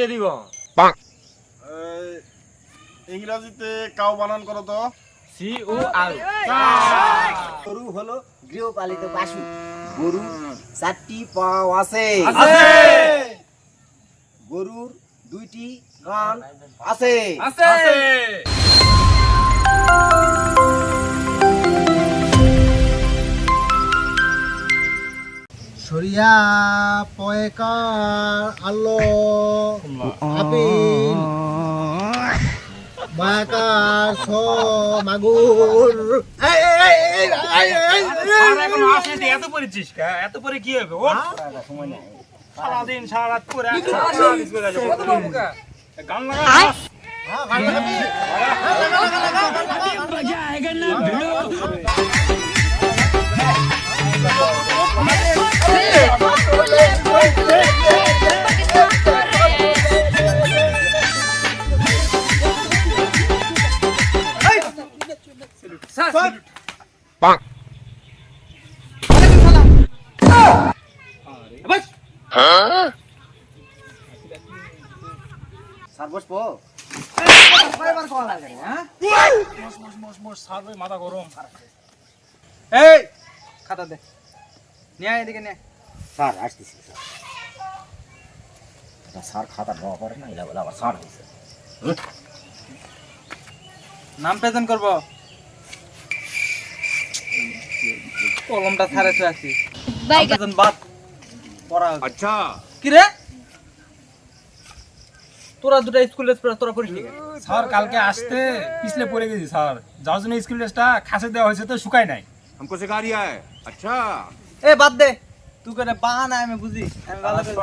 উল্টে দিব। এই, ইংরাজিতে কাউ বানান করো তো। সি ও আর গরু হলো গৃহপালিত পশু। গরু চারটি পাও আছে। গরুর দুইটি কান আছে। আছে। সরিয়া পয়কার আলো। আপিল মায়াকার ছ মাগুর। এখন আসিনি এত কা? এত পরে কি হবে? ওর সারাদিন সারা রাত করে গান লাগা হ্যাঁ, গান? মাথা গরম এই খাতা দে। নিয়ে এদিকে নিয়ে আয়। স্যার আসতেছি স্যার এটা স্যার খাতা ড্র করে না এটা বলে আবার স্যার হয়েছে নাম প্রেজেন্ট করব কলমটা ছাড়ে তো আছি নাম প্রেজেন্ট বাদ পড়া আচ্ছা কি রে তোরা দুটা স্কুল ড্রেস পরে তোরা পড়িস নি কেন? স্যার কালকে আসতে পিছলে পড়ে গেছি স্যার যার জন্য স্কুল ড্রেসটা খাসে দেওয়া হয়েছে তো শুকায় নাই हमको सिखा रिया है अच्छा এ বাদ দে তুই করে বাহানা আমি বুঝি। আমি ভালো করে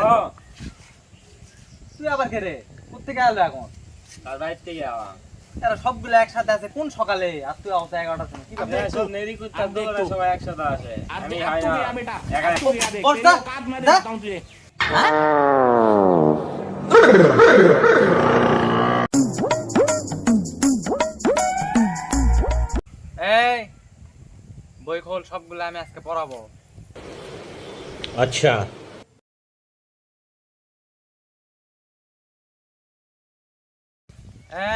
তুই আবার কে রে? কোথেকে আলো এখন? তার বাইর থেকে আওয়া এরা সবগুলো একসাথে আছে কোন সকালে? আর তুই আওতা এগারোটার সময় কি ব্যাপার? সব নেরি কুত্তার দৌড়ে সবাই একসাথে আসে। আমি না একা বস না, যা। এই বই খোল সবগুলো আমি আজকে পড়াবো। আচ্ছা।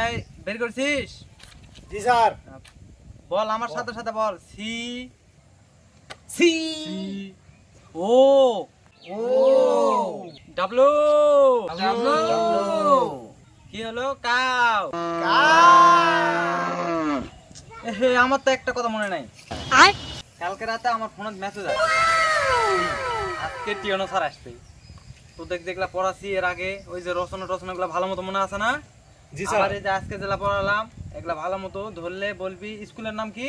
এই বের করছিস? জি স্যার। বল আমার সাথে সাথে বল। C. C. O. O. W. W. কি হলো? কাউ। আমার তো একটা কথা মনে নাই। কালকে রাতে আমার ফোনে মেসেজ আছে আজকে টিয়নো স্যার আসবে। তোদের যেগুলা পড়াছি এর আগে ওই যে রচনা টচনা গুলা ভালো মতো মনে আছে না? জি এই যে আজকে যেগুলা পড়ালাম এগুলা ভালো মতো ধরলে বলবি স্কুলের নাম কি?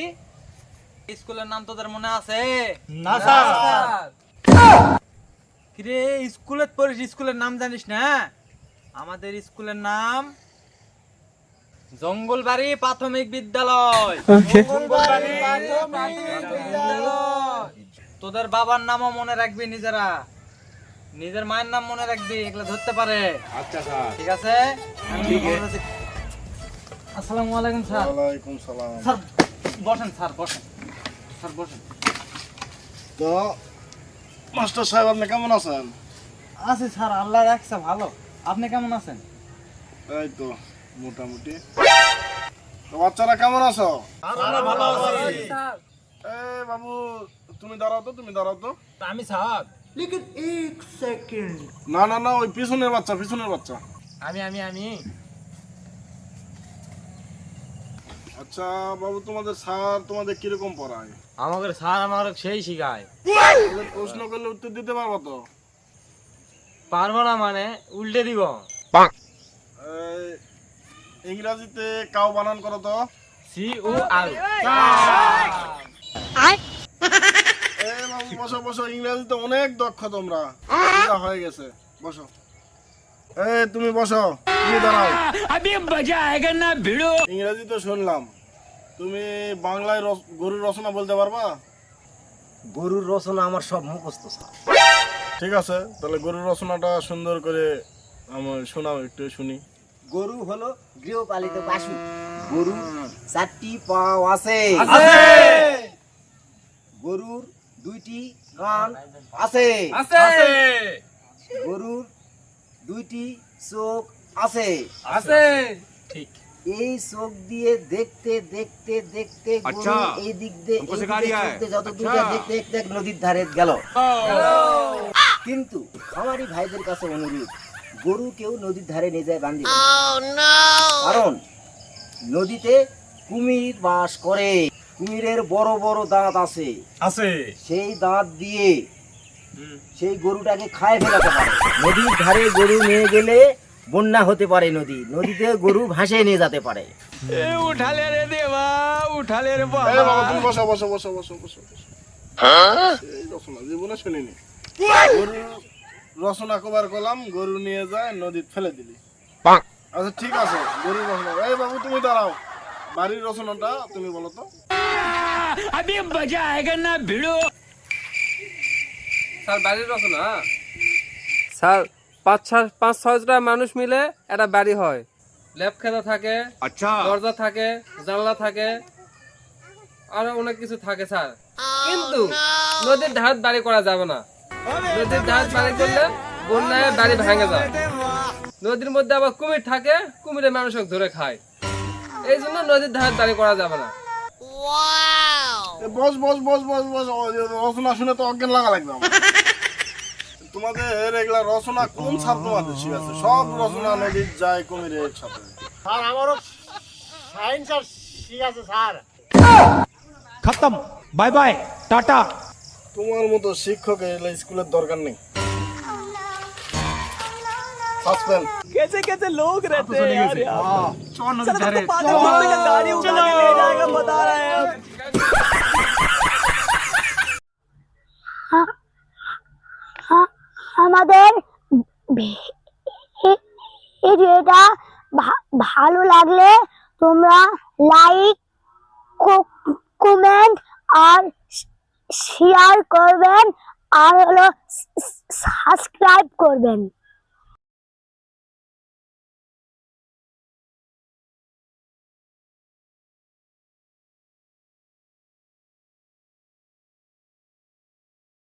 স্কুলের নাম তোদের মনে আছে? না স্যার। কিরে স্কুলে পড়িস স্কুলের নাম জানিস না? আমাদের স্কুলের নাম জঙ্গলবাড়ি প্রাথমিক বিদ্যালয়। জঙ্গলবাড়ি প্রাথমিক বিদ্যালয়। তোদের বাবার নামও মনে রাখবি নিজেরা। নিজের মায়ের নাম মনে রাখবি এগুলো ধরতে পারে। আচ্ছা স্যার। ঠিক আছে? আসসালামু আলাইকুম স্যার। ওয়ালাইকুম সালাম। স্যার বসেন স্যার বসেন। স্যার বসেন। তো মাস্টার সাহেব আপনি কেমন আছেন? আছি স্যার আল্লাহ রাখছে ভালো। আপনি কেমন আছেন? এই তো মোটামুটি। বাচ্চারা কেমন আছো? ভালো আছি। স্যার এই বাবু। তুমি দাঁড়াও তো তুমি দাঁড়াও তো। আমি স্যার। না না না ওই পিছনের বাচ্চা পিছনের বাচ্চা। আমি আমি আমি। আচ্ছা বাবু তোমাদের স্যার তোমাদের কীরকম পড়ায়? আমাকে স্যার আমার সেই শিখায়। প্রশ্ন করলে উত্তর দিতে পারব তো? পারব না মানে উল্টে দিব। এই, ইংরাজিতে কাউ বানান করো তো। C O R. বসো বসো ইংরেজিতে অনেক দক্ষ তোমরা। হয়ে গেছে বসো। এই তুমি বসো তুমি দাঁড়াও। ইংরেজি তো শুনলাম। তুমি বাংলায় গরুর রচনা বলতে পারবা? গরুর রচনা আমার সব মুখস্থ স্যার। ঠিক আছে তাহলে গরুর রচনাটা সুন্দর করে আমার শোনাও একটু শুনি। গরু হলো গৃহপালিত পশু। গরু চারটি পাও আছে! গরুর দুইটি কান আছে। আছে। গরুর দুইটি চোখ আছে। আছে। ঠিক। এই চোখ দিয়ে দেখতে দেখতে দেখতে আচ্ছা। এই দিক দিয়ে যত দূরে আচ্ছা। দেখতে দেখতে নদীর ধারে গেল। কিন্তু আমারই ভাইদের কাছে অনুরোধ গরু কেউ নদীর ধারে নিয়ে যায় বান্ধি oh, কারণ নদীতে কুমির বাস করে। কুমিরের বড় বড় দাঁত আছে। আছে। সেই দাঁত দিয়ে সেই গরুটাকে খায় ফেলাতে পারে। নদীর ধারে গরু নিয়ে গেলে বন্যা হতে পারে নদী। নদীতে গরু ভাসে নিয়ে যেতে পারে। এই বাবা। তুমি বসো বসো বসো বসো বসো। এই রচনা জীবনে শুনিনি। গরু রচনা কবার করলাম গরু নিয়ে যায় নদীত ফেলে দিলি। আচ্ছা ঠিক আছে গরু রচনা। এই বাবু তুমি দাঁড়াও। বাড়ির রচনাটা তুমি বলো তো। স্যার বাড়ির রচনা স্যার পাঁচ ছয় পাঁচ ছয়টা মানুষ মিলে একটা বাড়ি হয় ল্যাব খেতা থাকে अच्छा দরজা থাকে জানলা থাকে আরো অনেক কিছু থাকে স্যার কিন্তু নদীর ধার বাড়ি করা যাবে না নদীর ধার বাড়ি করলে বন্যায় বাড়ি ভেঙে যায় নদীর মধ্যে আবার কুমির থাকে কুমিরে মানুষকে ধরে খায় এই জন্য নদীর ধার বাড়ি করা যাবে না এ বস বস বস বস বস রচনা শুনে তো অজ্ঞান লাগা লাগবে। তোমাদের এগুলা রচনা কোন ছাত্র তোমাদের শিখাচ্ছে সব রচনা নদীর যায় সাথে স্যার আমারও সায়েন্স আর শিখাছে স্যার। খতম বাই বাই টাটা। তোমার মতো শিক্ষক এগুলো স্কুলের দরকার নেই। নদীর ধারে। আমাদের ভি- ভি- ভিডিওটা ভালো লাগলে তোমরা লাইক কমেন্ট আর শেয়ার করবেন আর হলো সাবস্ক্রাইব করবেন।